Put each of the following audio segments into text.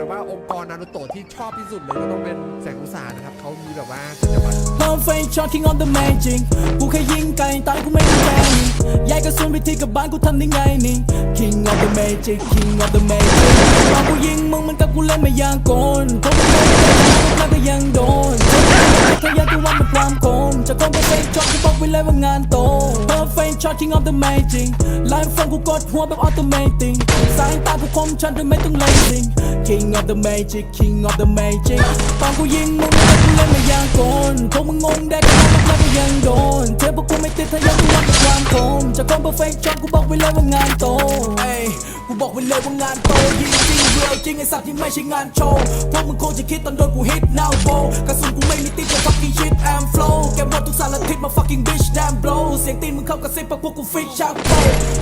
แต่ว่าองค์กรนารูโตะที่ชอบที่สุดเลยก็ต้องเป็นแสงอุตสาหนะครับเขามีแบบว่าสัญญาบัตร Perfect shot king on the magic กูแค่ยิงไก่ตายกูไม่ได้แพ้นี่ย้ายกระสุนไปที่กับบ้านกูทำได้ไงนี่ King of the magic King of the magic ตอนกูยิงมึงมันกับกูเล่นไม่ยางโกนเพราะมึงไม่ได้แล้วก็ยังโดนแค่อยากจะวันมันความคมจะคง perfect shot กูบอก ไว้เลยว่างานโต Perfect shot king of the magic ไลฟ์ฟังกูกดหัวแบบ automatic สายตากูคมชัดโดยไม่ต้อง lazy King of the magic King of the magic ตอนกูยิงมึงมันกับกูเล่นไม่ยางโกนพวกมึงงงแดกกันแล้วก็ยังโดนเทปพวกกูไม่ติดถ้ายังกูรับกับความคมจะคง perfect shot กูบอกไว้เลยว่างานโตเอ้ยกูบอกไว้เลยว่างานโตยิงจริงเรียวจริงไอ้สัตว์ที่ไม่ใช่งานโชว์พวกมึงคงจะคิดตอนโดนกูฮิต now b o กระสุนกูไม่มีติดแต่ fucking shit and flow แกหมดทุกสาร ทิศมา fucking bitch damn blow เสียงตีนมึงเข้ากระซิบปะพวกกูฟิตชาโก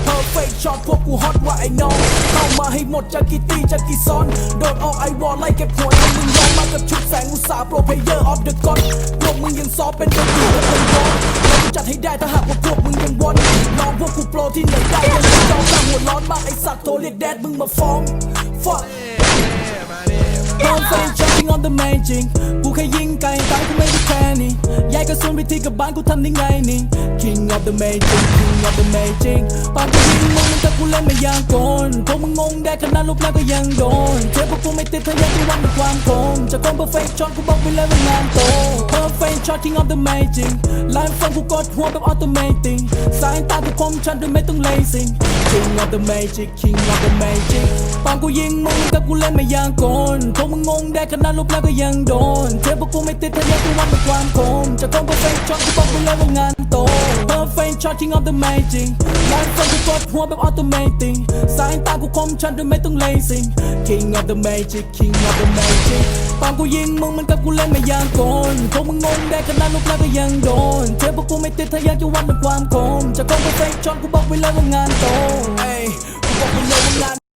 perfect shot พวกกู hot ว่าไอ้ know เข้ามาให้หมดจากกี่ตีจากกี่ซ้อน โดนออกไอวอลไล่เก็บหัวให้มึงยอมมากับชุดแสงอุตสาห์ pro player of the god พวกมึงยังซอฟเป็นตัวดีและเป็นบอสแล้วกูจัดให้ได้ถ้าหากว่าพวกมึงยังวอนลองพวกกูโปรที่ไหนได้ยังไม่ยอมตั้งหัวร้อนมากไอสัตว์โทรเรียกแดดมึงมาฟ้อง fuck มาดิ Perfect jumping on the magic กูแค่ยิงไก่ตายกูไม่ได้แค่นี้ ยายกระสุนไปที่กับบ้านกูทำได้ไงนี่ King of the magic King of the magic ปากกูยิงมึงมันกับกูเล่นไม่ยางโกนพวกมึงงงได้ขนาดลูกแล้วก็ยังโดนเทปพวกกูไม่ติดถ้ายังกูวันด้วยความคมจะคง perfect shot กูบอกไปเลยว่างานโต Perfect shot King of the magic ไลฟ์ฟังกูกดหัวแบบ automatic สายตากูคมชัดโดยไม่ต้อง lazy King of the magic King of the magic ปากกูยิงมึงกับกูเล่นไม่ยางโกนพวกมึงงงได้ขนาดลูกแล้วก็ยังโดนเทปพวกกูไม่ติดถ้ายังกูวันด้วยความคมจะคง perfect shot กูบอกไปเลยว่างานโต Perfect shot King of the magic ไลฟ์ฟังกูกดหัวแบบ automatic สายตากูคมชัดโดยไม่ต้อง lazy King of the magic King of the magic ปากกูยิงมึงมันกับกูเล่นไม่ยางโกนพวกมึงงงได้ขนาดลูกแล้วก็ยังโดนเทปพวกกูไม่ติดถ้ายังจะวันด้วยความคมจะคง perfect shot กูบอกไปเลยว่างานโตไอ้กูบอกว่าเล่นว่างาน